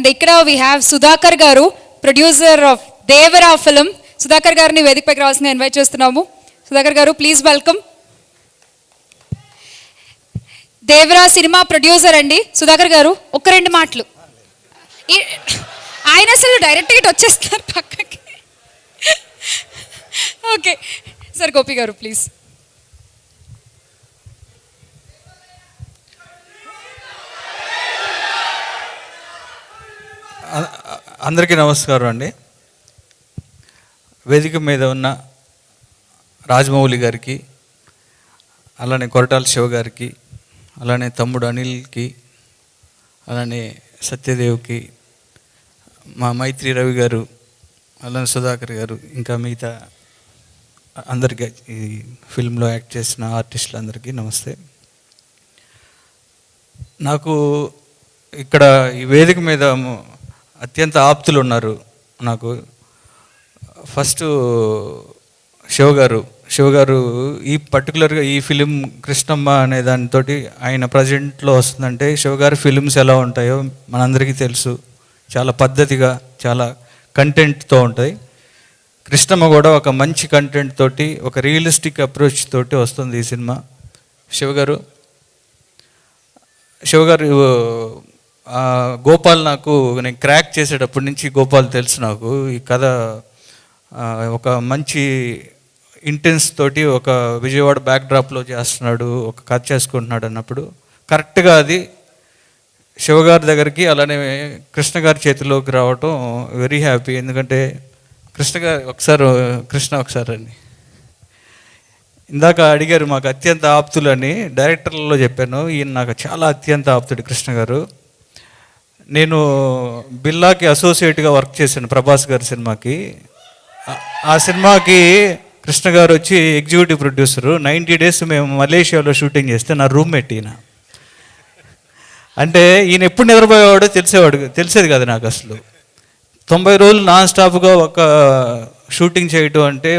And ఇక్కడ we have Sudhakar గారు producer of Devara film Sudhakar గారిని వేదికపైకి రావాల్సిన ఇన్వైట్ చేస్తున్నాము. సుధాకర్ గారు please welcome Devara cinema producer అండి. సుధాకర్ గారు ఒక్క రెండు మాటలు. ఆయన అసలు డైరెక్ట్గా ఇటు వచ్చేస్తారు పక్కకి. ఓకే సార్ గోపి గారు ప్లీజ్ అందరికీ నమస్కారం అండి. వేదిక మీద ఉన్న రాజమౌళి గారికి అలానే కొరటాల శివ గారికి అలానే తమ్ముడు అనిల్కి అలానే సత్యదేవ్కి మా మైత్రి రవి గారు అలానే సుధాకర్ గారు ఇంకా మిగతా అందరికీ ఈ ఫిల్మ్లో యాక్ట్ చేసిన ఆర్టిస్టులందరికీ నమస్తే. నాకు ఇక్కడ ఈ వేదిక మీద అత్యంత ఆప్తులు ఉన్నారు నాకు. ఫస్ట్ శివ గారు శివ గారు ఈ పర్టికులర్గా ఈ ఫిలిం కృష్ణమ్మ అనే దానితోటి ఆయన ప్రజెంట్లో వస్తుందంటే శివ గారి ఫిలిమ్స్ ఎలా ఉంటాయో మనందరికీ తెలుసు. చాలా పద్ధతిగా చాలా కంటెంట్తో ఉంటాయి. కృష్ణమ్మ కూడా ఒక మంచి కంటెంట్ తోటి ఒక రియలిస్టిక్ అప్రోచ్ తోటి వస్తుంది ఈ సినిమా. శివగారు శివగారు గోపాల్ నాకు నేను క్రాక్ చేసేటప్పటి నుంచి గోపాల్ తెలుసు నాకు. ఈ కథ ఒక మంచి ఇంటెన్స్ తోటి ఒక విజయవాడ బ్యాక్ డ్రాప్లో చేస్తున్నాడు ఒక కథ చేసుకుంటున్నాడు అన్నప్పుడు. కరెక్ట్గా అది శివగారి దగ్గరికి అలానే కృష్ణ గారి చేతిలోకి రావటం వెరీ హ్యాపీ ఎందుకంటే కృష్ణ గారు ఒకసారి కృష్ణ ఒకసారి అని ఇందాక అడిగారు మాకు అత్యంత ఆప్తులని డైరెక్టర్లలో చెప్పాను. ఈయన నాకు చాలా అత్యంత ఆప్తుడు కృష్ణ గారు. నేను బిల్లాకి అసోసియేట్గా వర్క్ చేశాను ప్రభాస్ గారి సినిమాకి. ఆ- ఆ సినిమాకి కృష్ణ గారు వచ్చి ఎగ్జిక్యూటివ్ ప్రొడ్యూసరు నైంటీ డేస్ మేము మలేషియాలో షూటింగ్ చేస్తే నా రూమ్మేట్ ఈయన. అంటే ఈయన ఎప్పుడు నిద్రపోయేవాడో తెలిసేవాడు తెలిసేది కదా నాకు అసలు. తొంభై రోజులు నాన్ స్టాప్గా ఒక షూటింగ్ చేయటం అంటే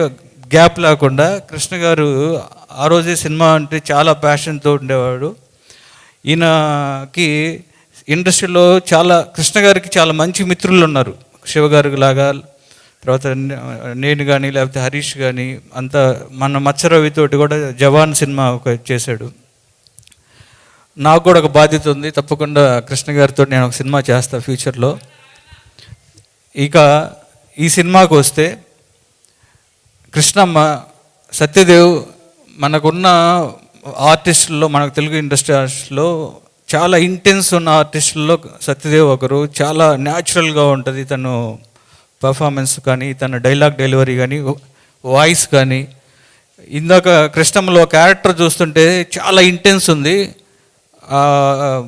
గ్యాప్ లేకుండా కృష్ణ గారు ఆ రోజే సినిమా అంటే చాలా ప్యాషన్తో ఉండేవాడు. ఈయనకి ఇండస్ట్రీలో చాలా కృష్ణ గారికి చాలా మంచి మిత్రులు ఉన్నారు. శివ గారికి లాగా తర్వాత నేను కానీ లేకపోతే హరీష్ కానీ అంతా మన మత్స్యరవితోటి కూడా జవాన్ సినిమా ఒక చేశాడు. నాకు కూడా ఒక బాధ్యత ఉంది. తప్పకుండా కృష్ణ గారితో నేను ఒక సినిమా చేస్తాను ఫ్యూచర్లో. ఇక ఈ సినిమాకు వస్తే కృష్ణమ్మ సత్యదేవ్ మనకున్న ఆర్టిస్టుల్లో మనకు తెలుగు ఇండస్ట్రీ చాలా ఇంటెన్స్ ఉన్న ఆర్టిస్టుల్లో సత్యదేవ్ ఒకరు. చాలా న్యాచురల్గా ఉంటుంది తను పర్ఫార్మెన్స్ కానీ తన డైలాగ్ డెలివరీ కానీ వాయిస్ కానీ. ఇందాక కృష్ణమ్మలో క్యారెక్టర్ చూస్తుంటే చాలా ఇంటెన్స్ ఉంది. ఆ,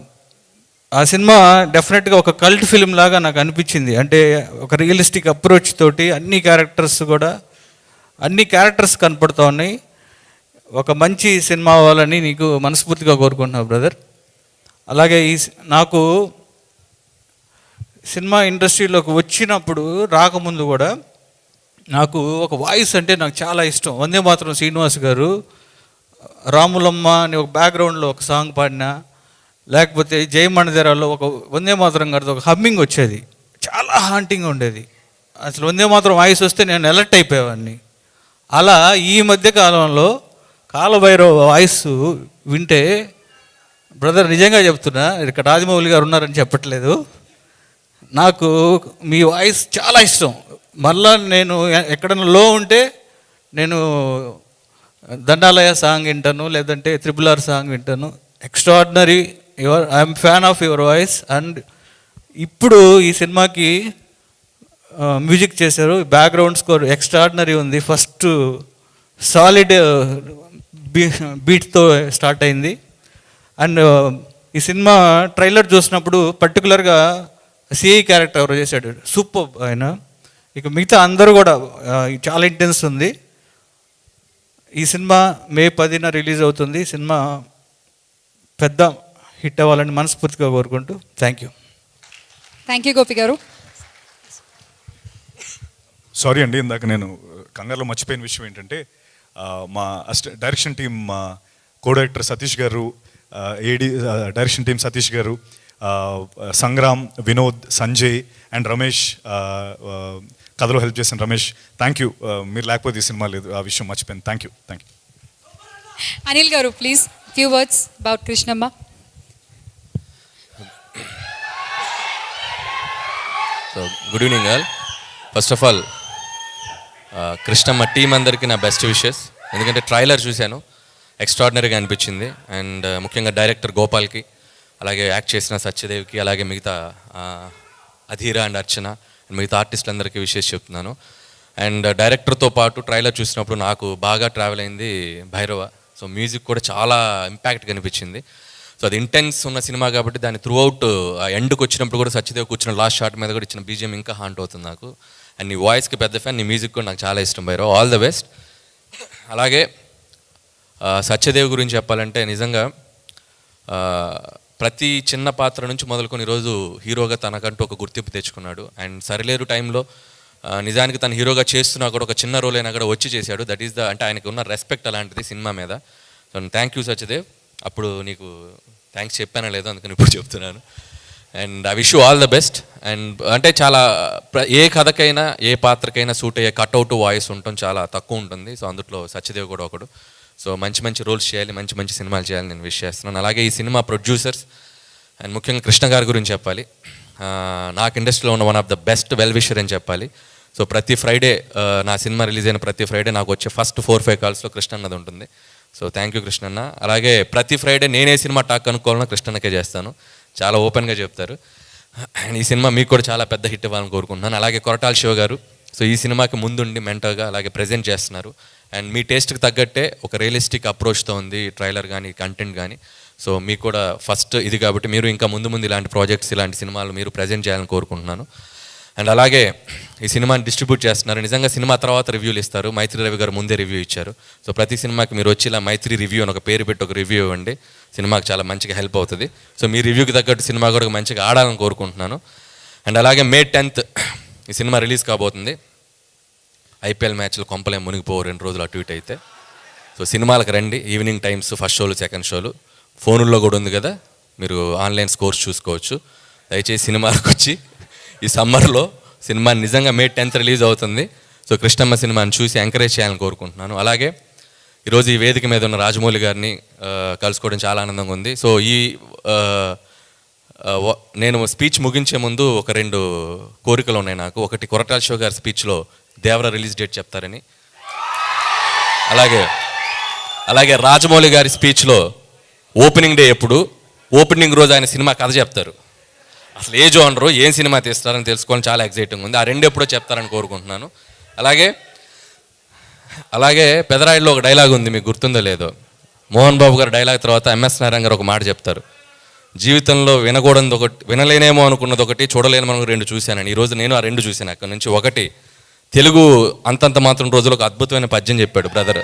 ఆ సినిమా డెఫినెట్గా ఒక కల్ట్ ఫిలిం లాగా నాకు అనిపించింది. అంటే ఒక రియలిస్టిక్ అప్రోచ్ తోటి అన్ని క్యారెక్టర్స్ కూడా అన్ని క్యారెక్టర్స్ కనపడుతూ ఉన్నాయి. ఒక మంచి సినిమా అవ్వాలని నీకు మనస్ఫూర్తిగా కోరుకుంటున్నావు బ్రదర్ అలాగే ఈ నాకు సినిమా ఇండస్ట్రీలోకి వచ్చినప్పుడు రాకముందు కూడా నాకు ఒక వాయిస్ అంటే నాకు చాలా ఇష్టం. వందే మాత్రం శ్రీనివాస్ గారు రాములమ్మ అని ఒక బ్యాక్గ్రౌండ్లో ఒక సాంగ్ పాడినా లేకపోతే జయమణిధరాలో ఒక వందే మాత్రం గారితో ఒక హమ్మింగ్ వచ్చేది. చాలా హాంటింగ్ ఉండేది. అసలు వందే మాత్రం వాయిస్ వస్తే నేను అలర్ట్ అయిపోయేవాడిని. అలా ఈ మధ్య కాలంలో కాలభైరవ వాయిస్ వింటే బ్రదర్ నిజంగా చెప్తున్నా ఇక్కడ రాజమౌళి గారు ఉన్నారని చెప్పట్లేదు. నాకు మీ వాయిస్ చాలా ఇష్టం. మళ్ళా నేను ఎక్కడైనా లో ఉంటే నేను దండాలయ సాంగ్ వింటాను లేదంటే త్రిపుల్ ఆర్ సాంగ్ వింటాను. Extraordinary your I'm fan of your voice and ఇప్పుడు ఈ సినిమాకి మ్యూజిక్ చేశారు. బ్యాక్గ్రౌండ్ స్కోర్ ఎక్స్ట్రాడినరీ ఉంది. ఫస్ట్ సాలిడ్ బీ బీట్తో స్టార్ట్ అయింది. అండ్ ఈ సినిమా ట్రైలర్ చూసినప్పుడు పర్టికులర్గా సిఐ క్యారెక్టర్ ఎవరు చేశాడు. సూపర్ ఆయన. ఇక మిగతా అందరూ కూడా చాలా ఇంటెన్స్ ఉంది. ఈ సినిమా మే పదిన రిలీజ్ అవుతుంది. సినిమా పెద్ద హిట్ అవ్వాలని మనస్ఫూర్తిగా కోరుకుంటూ thank you thank you Gopi garu. Sorry అండి ఇందాక నేను కంగారులో మర్చిపోయిన విషయం ఏంటంటే మా అస్ట్ డైరెక్షన్ టీం మా కో డైరెక్టర్ సతీష్ గారు AD direction team Satish garu Sangram Vinod Sanjay and Ramesh కథలో హెల్ప్ చేసిన రమేష్. థ్యాంక్ యూ మీరు లేకపోతే ఈ సినిమా లేదు. ఆ విషయం మర్చిపోయాను. Thank you thank you Anil garu please few words about Krishnamma. So good evening all first of all Krishnamma team అందరికీ నా బెస్ట్ విషెస్ ఎందుకంటే ట్రైలర్ చూశాను. ఎక్స్ట్రాడినరీగా అనిపించింది. అండ్ ముఖ్యంగా డైరెక్టర్ గోపాల్కి అలాగే యాక్ట్ చేసిన సత్యదేవ్కి అలాగే మిగతా అధీర అండ్ అర్చన అండ్ మిగతా ఆర్టిస్టులందరికీ విషయం చెప్తున్నాను. అండ్ డైరెక్టర్తో పాటు ట్రైలర్ చూసినప్పుడు నాకు బాగా ట్రావెల్ అయింది భైరవ. సో మ్యూజిక్ కూడా చాలా ఇంపాక్ట్ కనిపించింది సో అది ఇంటెన్స్ ఉన్న సినిమా కాబట్టి దాని త్రూ అవుట్ ఎండ్కి వచ్చినప్పుడు కూడా సత్యదేవ్ కూర్చున్న లాస్ట్ షాట్ మీద కూడా ఇచ్చిన బీజియం ఇంకా హాంట్ అవుతుంది నాకు. అండ్ నీ వాయిస్కి పెద్ద ఫ్యాన్ నీ మ్యూజిక్ కూడా నాకు చాలా ఇష్టం భైరవ్. All the best. అలాగే సత్యదేవ్ గురించి చెప్పాలంటే నిజంగా ప్రతి చిన్న పాత్ర నుంచి మొదలుకొని ఈరోజు హీరోగా తనకంటూ ఒక గుర్తింపు తెచ్చుకున్నాడు. అండ్ సరిలేరు టైంలో నిజానికి తను హీరోగా చేస్తున్నా కూడా ఒక చిన్న రోల్ అయినా కూడా వచ్చి చేశాడు. దట్ ఈస్ ద అంటే ఆయనకు ఉన్న రెస్పెక్ట్ అలాంటిది సినిమా మీద. So thank you Satyadev. అప్పుడు నీకు థ్యాంక్స్ చెప్పానా లేదో అందుకని ఇప్పుడు చెప్తున్నాను. And I wish you all the best and అంటే చాలా ఏ కథకైనా ఏ పాత్రకైనా సూట్ అయ్యే కట్అవుట్ వాయిస్ ఉండటం చాలా తక్కువ ఉంటుంది. సో అందులో సత్యదేవ్ కూడా ఒకడు. సో మంచి మంచి రోల్స్ చేయాలి మంచి మంచి సినిమాలు చేయాలి నేను విష్ చేస్తున్నాను. అలాగే ఈ సినిమా ప్రొడ్యూసర్స్ అండ్ ముఖ్యంగా కృష్ణ గారి గురించి చెప్పాలి. నాకు ఇండస్ట్రీలో ఉన్న one of the best well wisher అని చెప్పాలి. సో ప్రతి ఫ్రైడే నా సినిమా రిలీజ్ అయిన ప్రతి ఫ్రైడే నాకు వచ్చే ఫస్ట్ ఫోర్ ఫైవ్ కాల్స్లో కృష్ణన్నది ఉంటుంది. సో థ్యాంక్ యూ కృష్ణన్న. అలాగే ప్రతి ఫ్రైడే నేనే సినిమా టాక్ అనుకోవాలన్నా కృష్ణన్నకే చేస్తాను. చాలా ఓపెన్గా చెప్తారు. అండ్ ఈ సినిమా మీకు కూడా చాలా పెద్ద హిట్ ఇవ్వాలని కోరుకుంటున్నాను. అలాగే కొరటాల శివ గారు. సో ఈ సినిమాకి ముందుండి మెంటర్గా అలాగే ప్రజెంట్ చేస్తున్నారు. అండ్ మీ టేస్ట్కి తగ్గట్టే ఒక రియలిస్టిక్ అప్రోచ్తో ఉంది ట్రైలర్ కానీ కంటెంట్ కానీ సో మీకు కూడా ఫస్ట్ ఇది కాబట్టి మీరు ఇంకా ముందు ముందు ఇలాంటి ప్రాజెక్ట్స్ ఇలాంటి సినిమాలు మీరు ప్రజెంట్ చేయాలని కోరుకుంటున్నాను. అండ్ అలాగే ఈ సినిమాని డిస్ట్రిబ్యూట్ చేస్తున్నారు. నిజంగా సినిమా తర్వాత రివ్యూలు ఇస్తారు. మైత్రి రవి గారు ముందే రివ్యూ ఇచ్చారు. సో ప్రతి సినిమాకి మీరు వచ్చి ఇలా మైత్రి రివ్యూ అని ఒక పేరు పెట్టి ఒక రివ్యూ ఇవ్వండి. సినిమాకి చాలా మంచిగా హెల్ప్ అవుతుంది. సో మీ రివ్యూకి తగ్గట్టు సినిమా కూడా మంచిగా ఆడాలని కోరుకుంటున్నాను. అండ్ అలాగే మే టెన్త్ ఈ సినిమా రిలీజ్ కాబోతుంది. ఐపీఎల్ మ్యాచ్లు కొంపలేం మునిగిపోవు రెండు రోజులు అటు ఇటు అయితే. సో సినిమాలకు రండి ఈవినింగ్ టైమ్స్ ఫస్ట్ షోలు సెకండ్ షోలు. ఫోనుల్లో కూడా ఉంది కదా మీరు ఆన్లైన్ స్కోర్స్ చూసుకోవచ్చు. దయచేసి సినిమాలకు వచ్చి ఈ సమ్మర్లో సినిమా నిజంగా మే టెన్త్ రిలీజ్ అవుతుంది. సో కృష్ణమ్మ సినిమాని చూసి ఎంకరేజ్ చేయాలని కోరుకుంటున్నాను. అలాగే ఈరోజు ఈ వేదిక మీద ఉన్న రాజమౌళి గారిని కలుసుకోవడం చాలా ఆనందంగా ఉంది. సో ఈ నేను స్పీచ్ ముగించే ముందు ఒక రెండు కోరికలు ఉన్నాయి నాకు. ఒకటి కొరటాల షో గారి స్పీచ్లో దేవర రిలీజ్ డేట్ చెప్తారని. అలాగే అలాగే రాజమౌళి గారి స్పీచ్లో ఓపెనింగ్ డే ఎప్పుడు ఓపెనింగ్ రోజు ఆయన సినిమా కథ చెప్తారు. అసలు ఏ జోనరు ఏం సినిమా తీస్తారని తెలుసుకోవాలని చాలా ఎక్సైటింగ్ ఉంది. ఆ రెండు ఎప్పుడో చెప్తారని కోరుకుంటున్నాను. అలాగే అలాగే పెదరాయిలో ఒక డైలాగ్ ఉంది మీకు గుర్తుందో లేదో. మోహన్ బాబు గారు డైలాగ్ తర్వాత ఎంఎస్ నారాయణ గారు ఒక మాట చెప్తారు. జీవితంలో వినకూడదు ఒకటి వినలేనేమో అనుకున్నది ఒకటి చూడలేనేమో రెండు చూశానని. ఈరోజు నేను ఆ రెండు చూశాను. అక్కడ నుంచి ఒకటి తెలుగు అంతంత మాత్రం రోజులు ఒక అద్భుతమైన పద్యం చెప్పాడు బ్రదర్.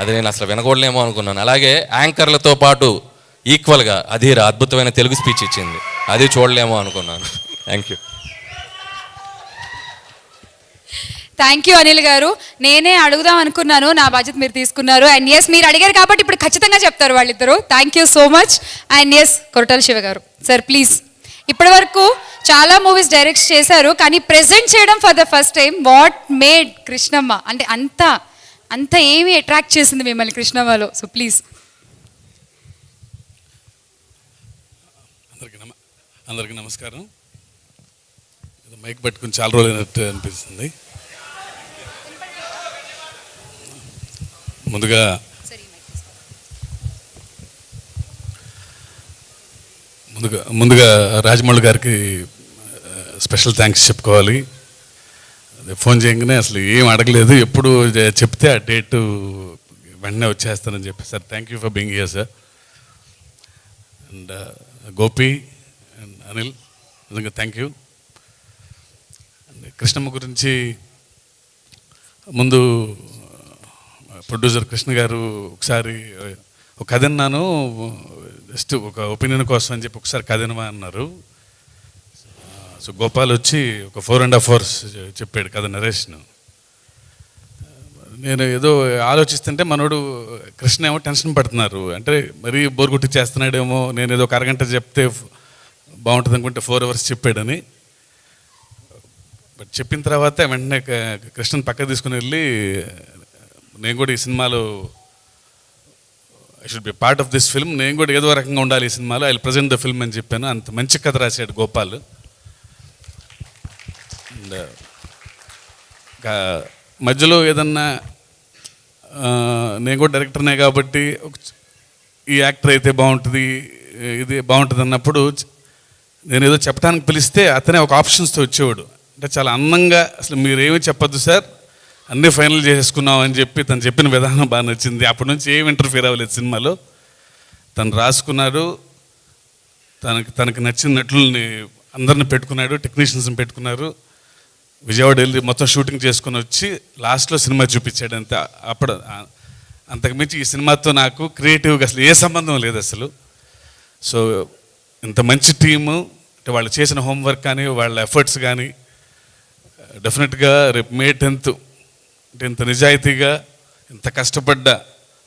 అది నేను అసలు వినకూడలేమో అనుకున్నాను. అలాగే యాంకర్లతో పాటు ఈక్వల్గా అధీర అద్భుతమైన తెలుగు స్పీచ్ ఇచ్చింది. అది చూడలేమో అనుకున్నాను. Thank you thank you Anil garu. నేనే అడుగుదాం అనుకున్నాను నా బాధ్యత మీరు తీసుకున్నారు. అండ్ ఎస్ మీరు అడిగారు కాబట్టి ఇప్పుడు ఖచ్చితంగా చెప్తారు వాళ్ళిద్దరు. Thank you so much and yes Koratala Siva garu. Sir please ఇప్పటి వరకు చాలా మూవీస్ డైరెక్ట్ చేశారు కానీ ప్రెజెంట్ చేయడం for the first time what made Krishnamma అంటే అంత అంత ఏమి అట్రాక్ట్ చేసింది మిమ్మల్ని కృష్ణమ్మలో సో ప్లీజ్ అందరికీ నమ అందరికీ నమస్కారం. ఇది మైక్ పట్టుకుని చాలా రోజులైనట్టు అనిపిస్తుంది. ముందుగా ముందుగా ముందుగా రాజమౌళి గారికి స్పెషల్ థ్యాంక్స్ చెప్పుకోవాలి. అదే ఫోన్ చేయగానే అసలు ఏం అడగలేదు. ఎప్పుడు చెప్తే ఆ డేటు వెంటనే వచ్చేస్తానని చెప్పి sir thank you for being here sir and uh, Gopi and Anil నిజంగా థ్యాంక్ యూ అండ్ కృష్ణమ్మ గురించి ముందు uh, ప్రొడ్యూసర్ కృష్ణ గారు ఒకసారి ఒక కథ అన్నాను జస్ట్ ఒక ఒపీనియన్ కోసం అని చెప్పి ఒకసారి కథ అన్నారు సో గోపాల్ వచ్చి ఒక ఫోర్ అండ్ హాఫ్ అవర్స్ చెప్పాడు కథ నరేష్ను. నేను ఏదో ఆలోచిస్తుంటే మనోడు కృష్ణ ఏమో టెన్షన్ పడుతున్నారు. అంటే మరీ బోర్ కొట్టి చేస్తున్నాడేమో నేను ఏదో ఒక అరగంట చెప్తే బాగుంటుంది అనుకుంటే ఫోర్ అవర్స్ చెప్పాడని. బట్ చెప్పిన తర్వాత వెంటనే క- కృష్ణని పక్క తీసుకుని వెళ్ళి నేను కూడా ఈ సినిమాలో I should be part of this film నేను కూడా ఏదో రకంగా ఉండాలి ఈ సినిమాలో. ఐ ప్రజెంట్ ద ఫిల్మ్ అని చెప్పాను. అంత మంచి కథ రాశాడు గోపాల్. మధ్యలో ఏదన్నా నేను కూడా డైరెక్టర్నే కాబట్టి ఈ యాక్టర్ అయితే బాగుంటుంది ఇది బాగుంటుంది అన్నప్పుడు నేను ఏదో చెప్పడానికి పిలిస్తే అతనే ఒక ఆప్షన్స్తో వచ్చేవాడు. అంటే చాలా అందంగా అసలు మీరేమీ చెప్పొద్దు సార్ అన్నీ ఫైనల్ చేసేసుకున్నాం అని చెప్పి తను చెప్పిన విధానం బాగా నచ్చింది. అప్పటి నుంచి ఏం ఇంటర్ఫీర్ అవ్వలేదు సినిమాలో. తను రాసుకున్నాడు తనకి తనకి నచ్చిన అందరిని పెట్టుకున్నాడు టెక్నీషియన్స్ని పెట్టుకున్నారు. విజయవాడ వెళ్ళి మొత్తం షూటింగ్ చేసుకుని వచ్చి లాస్ట్లో సినిమా చూపించాడు అంతే అప్పుడు అంతకుమించి ఈ సినిమాతో నాకు క్రియేటివ్గా అసలు ఏ సంబంధం లేదు అసలు. సో ఇంత మంచి టీము అంటే వాళ్ళు చేసిన హోంవర్క్ కానీ వాళ్ళ ఎఫర్ట్స్ కానీ డెఫినెట్గా రేపు మే టెన్త్ అంటే ఇంత నిజాయితీగా ఇంత కష్టపడ్డ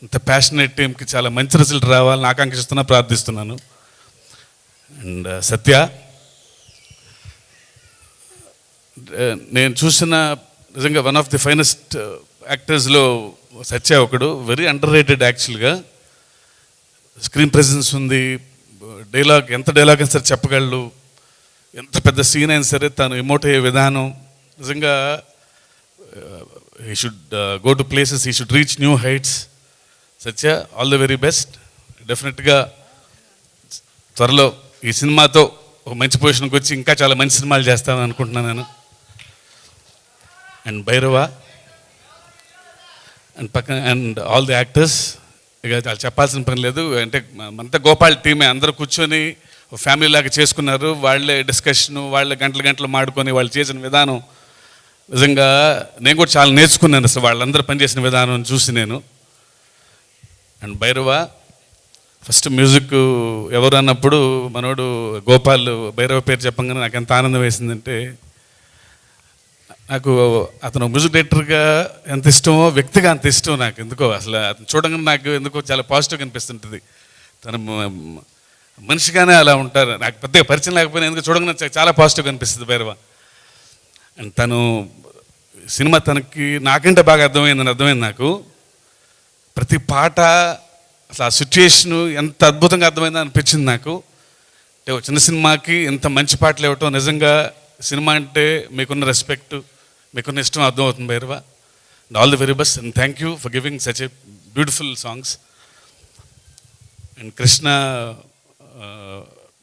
ఇంత ప్యాషనేట్ టీంకి చాలా మంచి రిజల్ట్ రావాలని ఆకాంక్షిస్తున్నా ప్రార్థిస్తున్నాను. అండ్ సత్య నేను చూసిన నిజంగా వన్ ఆఫ్ ది ఫైనెస్ట్ యాక్టర్స్లో సత్య ఒకడు. వెరీ అండర్ రేటెడ్ యాక్చువల్గా స్క్రీన్ ప్రెజెన్స్ ఉంది. డైలాగ్ ఎంత డైలాగ్ అయినా సరే చెప్పగలడు. ఎంత పెద్ద సీన్ అయినా సరే తను ఎమోట్ అయ్యే విధానం. నిజంగా he should go to places he should reach new heights Satya all the very best డెఫినెట్గా త్వరలో ఈ సినిమాతో ఒక మంచి పొజిషన్కి వచ్చి ఇంకా చాలా మంచి సినిమాలు చేస్తాను అనుకుంటున్నాను నేను. అండ్ భైరవ అండ్ పక్కన అండ్ ఆల్ ది యాక్టర్స్. ఇక చాలా చెప్పాల్సిన పని లేదు. అంటే మనంతా గోపాల్ టీమే అందరూ కూర్చొని ఫ్యామిలీ లాగా చేసుకున్నారు. వాళ్ళే డిస్కషన్ వాళ్ళే గంటలు గంటలు మాడుకొని వాళ్ళు చేసిన విధానం. నిజంగా నేను కూడా చాలా నేర్చుకున్నాను అసలు వాళ్ళందరూ పనిచేసిన విధానం చూసి నేను. అండ్ భైరవ ఫస్ట్ మ్యూజిక్ ఎవరు అన్నప్పుడు మనోడు గోపాల్ భైరవ పేరు చెప్పంగానే నాకు ఎంత ఆనందం వేసిందంటే నాకు అతను మ్యూజిక్ డైరెక్టర్గా ఎంత ఇష్టమో వ్యక్తిగా అంత ఇష్టం నాకు. ఎందుకో అసలు అతను చూడంగానే నాకు ఎందుకో చాలా పాజిటివ్గా అనిపిస్తుంటుంది. తన మనిషిగానే అలా ఉంటారు. నాకు పెద్దగా పరిచయం లేకపోయినా ఎందుకు చూడంగానే చాలా పాజిటివ్గా అనిపిస్తుంది భైరవ అండ్ తను సినిమా తనకి నాకంటే బాగా అర్థమైందని అర్థమైంది నాకు. ప్రతి పాట అసలు ఆ సిచ్యుయేషను ఎంత అద్భుతంగా అర్థమైందో అనిపించింది నాకు. అంటే ఒక చిన్న సినిమాకి ఇంత మంచి పాటలు ఇవ్వటం నిజంగా సినిమా అంటే మీకున్న రెస్పెక్ట్ మీకున్న ఇష్టం అర్థమవుతుంది Bhairava. All the very best and thank you for giving such a beautiful songs and Krishna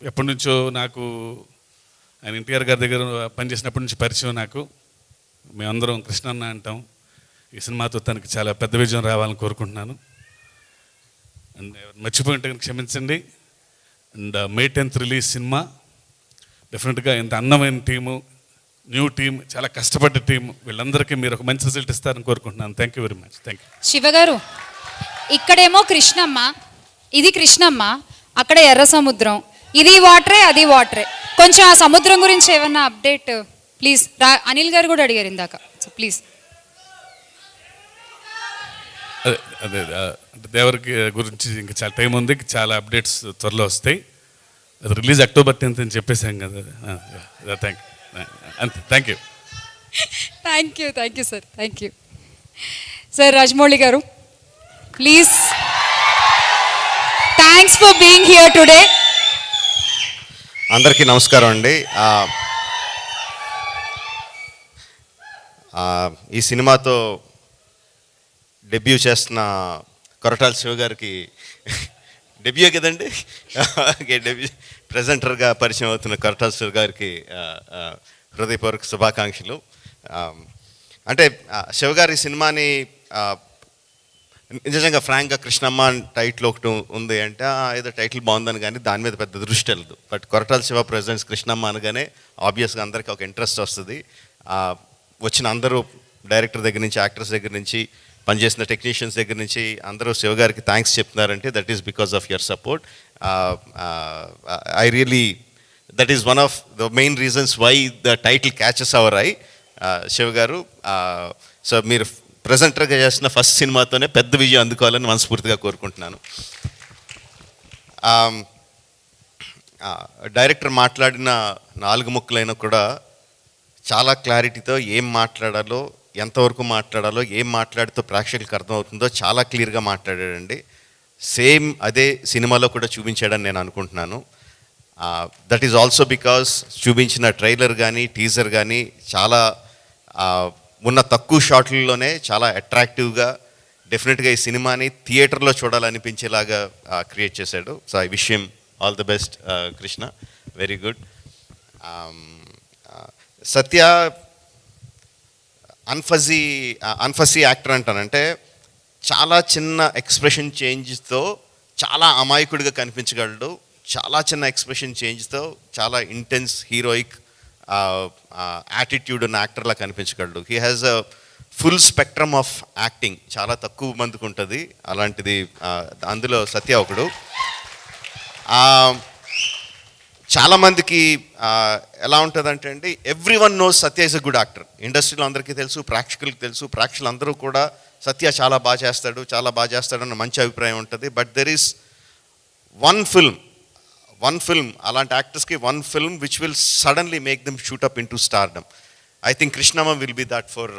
ఎప్పటి నుంచో నాకు ఆయన ఎన్టీఆర్ గారి దగ్గర పనిచేసినప్పటి నుంచి పరిచయం నాకు. మేమందరం కృష్ణ అన్న అంటాం. ఈ సినిమాతో తనకి చాలా పెద్ద విజయం రావాలని కోరుకుంటున్నాను. అండ్ ఎవరు మర్చిపోయి ఉంటే కనుక క్షమించండి and May tenth release cinema. డెఫినెట్గా ఇంత అందమైన టీము. న్యూ టీం చాలా కష్టపడ్డ టీం వీళ్ళందరికీ మీరు ఒక మంచి రిజల్ట్ ఇస్తారని కోరుకుంటున్నాను. Thank you very much thank you శివగారు ఇక్కడేమో కృష్ణమ్మ ఇది కృష్ణమ్మ అక్కడ ఎర్ర సముద్రం. ఇది వాటరే అది వాటరే. కొంచెం ఆ సముద్రం గురించి ఏమన్నా అప్డేట్ ప్లీజ్. రా అనిల్ గారు కూడా అడిగారు ఇందాక. సో ప్లీజ్ అదే అదే అంటే దేవరికి గురించి ఇంకా చాలా టైం ఉంది. చాలా అప్డేట్స్ త్వరలో వస్తాయి. రిలీజ్ అక్టోబర్ టెన్త్ అని చెప్పేసాం కదా. థ్యాంక్ యూ అంతే thank you thank you thank you sir thank you sir Rajamouli garu please thanks for being here today అందరికీ నమస్కారం అండి. ఈ సినిమాతో డెబ్యూ చేస్తున్న కొరటాల శివ గారికి డెబ్యూ కదండి? Okay debut. ప్రజెంటర్గా పరిచయం అవుతున్న కరటాసు శివ గారికి హృదయపూర్వక శుభాకాంక్షలు. అంటే శివ గారి సినిమాని నిజంగా ఫ్రాంక్గా కృష్ణమ్మ టైటిల్ ఒకటి ఉంది అంటే ఏదో టైటిల్ బాగుందని కానీ దాని మీద పెద్ద దృష్టి వెళ్ళదు. బట్ కొరటాల శివ ప్రెజెన్స్ కృష్ణమ్మ అనగానే ఆబ్వియస్గా అందరికీ ఒక ఇంట్రెస్ట్ వస్తుంది. వచ్చిన అందరూ డైరెక్టర్ దగ్గర నుంచి యాక్టర్స్ దగ్గర నుంచి పనిచేసిన టెక్నీషియన్స్ దగ్గర నుంచి అందరూ శివ గారికి థ్యాంక్స్ చెప్తున్నారంటే that is because of your support. I really that is one of the main reasons why the title catches our I Siva garu uh, so మీరు ప్రజెంటర్గా చేసిన ఫస్ట్ సినిమాతోనే పెద్ద విజయం అందుకోవాలని మనస్ఫూర్తిగా కోరుకుంటున్నాను. Um, uh, డైరెక్టర్ మాట్లాడిన నాలుగు ముక్కలైనా కూడా చాలా క్లారిటీతో ఏం మాట్లాడాలో ఎంతవరకు మాట్లాడాలో ఏం మాట్లాడితే ప్రేక్షకులకు అర్థమవుతుందో చాలా క్లియర్గా మాట్లాడాడండి. సేమ్ అదే సినిమాలో కూడా చూపించాడని నేను అనుకుంటున్నాను. దట్ ఈజ్ ఆల్సో బికాస్ చూపించిన ట్రైలర్ కానీ టీజర్ కానీ చాలా ఉన్న తక్కువ షాట్లలోనే చాలా అట్రాక్టివ్గా డెఫినెట్గా ఈ సినిమాని థియేటర్లో చూడాలనిపించేలాగా క్రియేట్ చేశాడు. సో ఐ విషయం all the best Krishna. Very good um, Satya unfussy unfussy actor అంటానంటే చాలా చిన్న ఎక్స్ప్రెషన్ చేంజ్తో చాలా అమాయకుడిగా కనిపించగలడు. చాలా చిన్న ఎక్స్ప్రెషన్ చేంజ్తో చాలా ఇంటెన్స్ హీరోయిక్ యాటిట్యూడ్ ఉన్న యాక్టర్లా కనిపించగలడు. He has a full spectrum of acting చాలా తక్కువ మందికి ఉంటుంది. అలాంటిది అందులో సత్య ఒకడు. చాలామందికి ఎలా ఉంటుందంటే అండి everyone knows Satya is a good actor ఇండస్ట్రీలో అందరికీ తెలుసు ప్రేక్షకులకు తెలుసు ప్రేక్షకులు అందరూ కూడా సత్య చాలా బాగా చేస్తాడు చాలా బాగా చేస్తాడు అన్న మంచి అభిప్రాయం ఉంటుంది. But there is one film one film అలాంటి యాక్టర్స్కి one film which will suddenly make them shoot up into stardom I think Krishnamma will be that for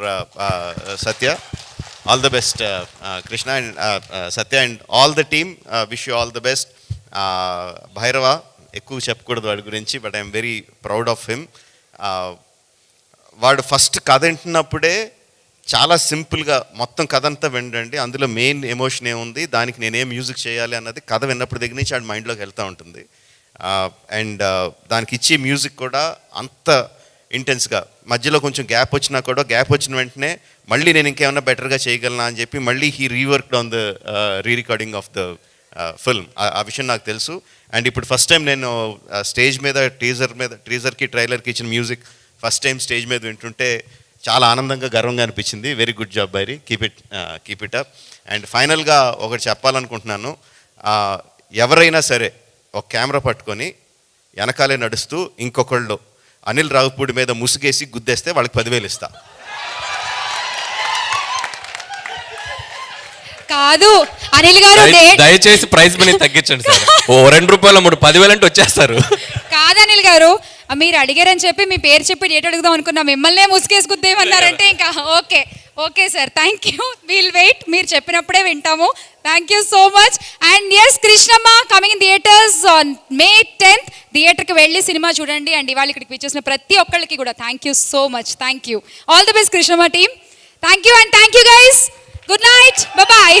Satya all the best Krishna and Satya and all the team wish you all the best Bhairava ఎక్కువ చెప్పకూడదు వాడి గురించి but I'm very proud of him వాడు first కథ వింటున్నప్పుడే చాలా సింపుల్గా మొత్తం కథ అంతా వినండి. అందులో మెయిన్ ఎమోషన్ ఏముంది? దానికి నేనేం మ్యూజిక్ చేయాలి అన్నది కథ విన్నప్పుడు దగ్గర నుంచి ఆడి మైండ్లోకి వెళ్తూ ఉంటుంది. అండ్ దానికి ఇచ్చే మ్యూజిక్ కూడా అంత ఇంటెన్స్గా మధ్యలో కొంచెం గ్యాప్ వచ్చినా కూడా గ్యాప్ వచ్చిన వెంటనే మళ్ళీ నేను ఇంకేమైనా బెటర్గా చేయగలనా అని చెప్పి మళ్ళీ he reworked on the re recording of the film. ఆ విషయం నాకు తెలుసు. అండ్ ఇప్పుడు ఫస్ట్ టైం నేను స్టేజ్ మీద టీజర్ మీద టీజర్కి ట్రైలర్కి ఇచ్చిన మ్యూజిక్ ఫస్ట్ టైం స్టేజ్ మీద వింటుంటే చాలా ఆనందంగా గర్వంగా అనిపించింది. Very good job Bairi keep it keep it up and ఫైనల్గా ఒకటి చెప్పాలనుకుంటున్నాను. ఆ, ఎవరైనా సరే ఒక కెమెరా పట్టుకొని వెనకాలే నడుస్తూ ఇంకొకళ్ళు అనిల్ రావుపూడి మీద ముసుగేసి గుద్దేస్తే వాళ్ళకి పదివేలు ఇస్తా. కాదు. అనిల్ గారు దయచేసి ప్రైస్ మనీ తగ్గించండి సార్. ఓ రెండు రూపాయల మూడు పదివేలు అంటే వచ్చేస్తారు. కాదు అనిల్ గారు. మీరు అడిగారని చెప్పి మీ పేరు చెప్పి డేట్ అడుగుదాం అనుకున్నా. మిమ్మల్నే ముసుగేసుకుద్దేమన్నారంటే ఇంకా okay okay sir thank you will wait మీరు చెప్పినప్పుడే వింటాము. Thank you so much and yes Krishnamma coming in theatres on May tenth థియేటర్కి వెళ్ళి సినిమా చూడండి. అండ్ ఇవాళ ఇక్కడికి వచ్చేసిన ప్రతి ఒక్కళ్ళకి కూడా thank you so much thank you all the best Krishnamma team thank you and thank you guys good night bye